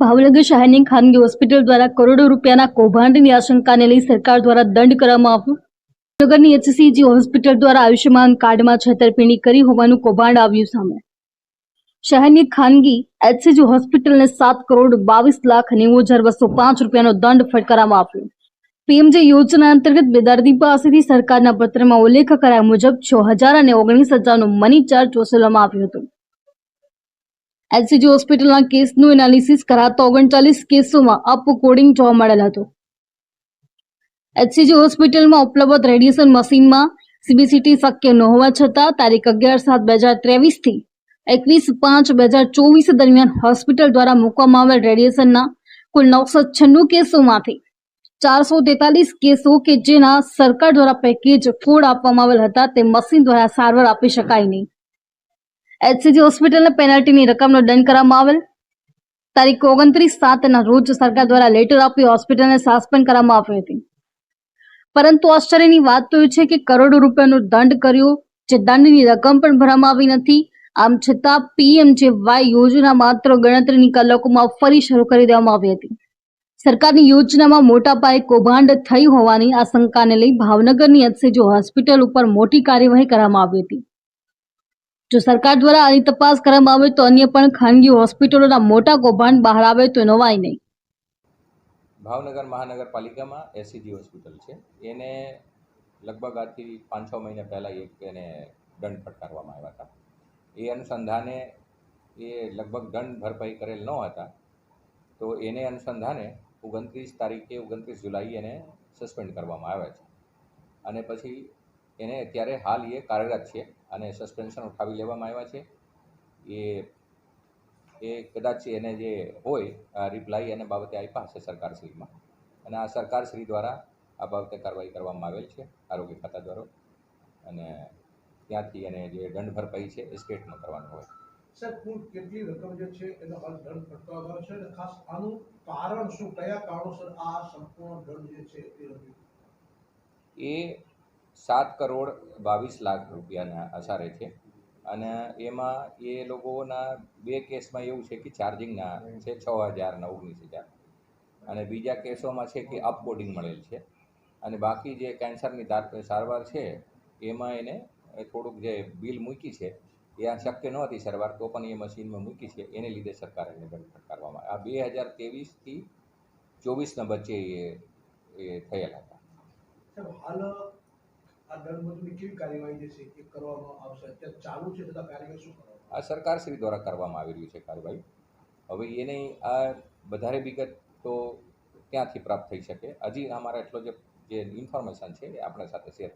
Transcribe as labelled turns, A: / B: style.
A: ભાવનગર શહેરની ખાનગી હોસ્પિટલ દ્વારા કરોડો રૂપિયાના કૌભાંડની આશંકાને લઈ સરકાર દ્વારા દંડ કરવામાં આવ્યો. ભાવનગરની એચસીજી હોસ્પિટલ દ્વારા આયુષ્યમાન કાર્ડમાં છેતરપિંડી કરી હોવાનું કૌભાંડ આવ્યું સામે. શહેરની ખાનગી એચસીજી હોસ્પિટલને સાત કરોડ બાવીસ લાખ નેવું હજાર બસો પાંચ રૂપિયાનો દંડ ફટકારવામાં આવ્યો. પીએમજે યોજના અંતર્ગત બેદર્દી પાસેથી સરકારના પત્રમાં ઉલ્લેખ કરાયા મુજબ છ હજાર અને ઓગણીસ હજારનો મની ચાર્જ વસૂલવામાં આવ્યો હતો. એચસીજી હોસ્પિટલના કેસનું એનાલિસિસ કરાતા, ઓગણચાલીસ કેસોમાં અપ કોડિંગ જોવા મળેલ હતું. એચસીજી હોસ્પિટલમાં ઉપલબ્ધ રેડિયેશન મશીનમાં સીબીસીટી શક્ય ન હોવા છતાં, તારીખ અગિયાર સાત બે હજાર ત્રેવીસથી એકવીસ પાંચ બે હજાર ચોવીસ દરમિયાન હોસ્પિટલ દ્વારા મૂકવામાં આવેલ રેડિયેશનના કુલ નવસો છન્નું કેસોમાંથી ચારસો તેતાલીસ કેસો કે જેના સરકાર દ્વારા પેકેજ કોડ આપવામાં આવેલ હતા, તે મશીન દ્વારા સારવાર આપી શકાય નહીં. એચસીજી હોસ્પિટલને પેનલ્ટીની રકમનો દંડ કરવામાં આવેલ. તારીખ ઓગણત્રીસ સાતના રોજ સરકાર દ્વારા લેટર આપી હોસ્પિટલને સસ્પેન્ડ કરવામાં આવી હતી. પરંતુ આશ્ચર્યની વાત તો એ છે કે કરોડો રૂપિયાનો દંડ કર્યો, જે દંડની રકમ પણ ભરવામાં આવી નથી. આમ છતાં પીએમ જે વાય યોજના માત્ર ગણતરીની કલાકોમાં ફરી શરૂ કરી દેવામાં આવી હતી. સરકારની યોજનામાં મોટા પાયે કૌભાંડ થઈ હોવાની આશંકાને લઈ ભાવનગરની એચસીજી હોસ્પિટલ ઉપર મોટી કાર્યવાહી કરવામાં આવી હતી. જો સરકાર દ્વારા આની તપાસ કરવામાં આવે તો અન્ય પણ ખાનગી હોસ્પિટલોના મોટા કૌભાંડ બહાર આવે તો નવાય નહીં.
B: ભાવનગર મહાનગરપાલિકામાં એસીજી હોસ્પિટલ છે. એને લગભગ આજથી પાંચ છ મહિના પહેલાં એક એને દંડ ફટકારવામાં આવ્યા હતા. એ અનુસંધાને એ લગભગ દંડ ભરપાઈ કરેલ ન હતા. તો એને અનુસંધાને ઓગણત્રીસ તારીખે, ઓગણત્રીસ જુલાઈ એને સસ્પેન્ડ કરવામાં આવ્યા છે. અને પછી એને અત્યારે હાલ એ કાર્યરત છે અને સસ્પેન્શન ઉઠાવી લેવામાં આવ્યા છે. એ એ કદાચ એને જે હોય રિપ્લાય એને બાબતે આપ્યા હશે સરકારશ્રીમાં. અને આ સરકારશ્રી દ્વારા આ બાબતે કાર્યવાહી કરવામાં આવેલ છે આરોગ્ય ખાતા દ્વારા. અને ત્યાંથી એને જે દંડ ભરપાઈ છે એ સ્ટેટમાં કરવાનું હોય.
C: સર કુલ કેટલી રકમ જે છે એનો હાલ દંડ ફટકારવામાં આવ્યો છે? અને ખાસ આનું કારણ શું? કયા કારણોસર આ સંપૂર્ણ દંડ જે છે એ
B: એ સાત કરોડ બાવીસ લાખ રૂપિયાના આસારે છે. અને એમાં એ લોકોના બે કેસમાં એવું છે કે ચાર્જિંગના છે છ હજાર ને ઓગણીસ હજાર. અને બીજા કેસોમાં છે કે અપકોડિંગ મળેલ છે. અને બાકી જે કેન્સરની સારવાર છે, એમાં એને થોડુંક જે બિલ મૂકી છે, એ આ શક્ય નહોતી સારવાર, તો પણ એ મશીનમાં મૂકી છે. એને લીધે સરકારે એને દંડ ફટકારવામાં આ બે હજાર તેવીસથી ચોવીસના વચ્ચે એ થયેલા હતા.
C: હાલ આ દંડ મંજૂરી કેવી કાર્યવાહી છે એ કરવામાં આવશે? અત્યારે ચાલુ છે છતાં કાર્યવાહી, શું કરવામાં
B: આ સરકારશ્રી દ્વારા કરવામાં આવી રહ્યું છે કાર્યવાહી. હવે એને આ વધારે વિગત તો ક્યાંથી પ્રાપ્ત થઈ શકે? હજી અમારા એટલો જે ઇન્ફોર્મેશન છે એ આપણા સાથે શેર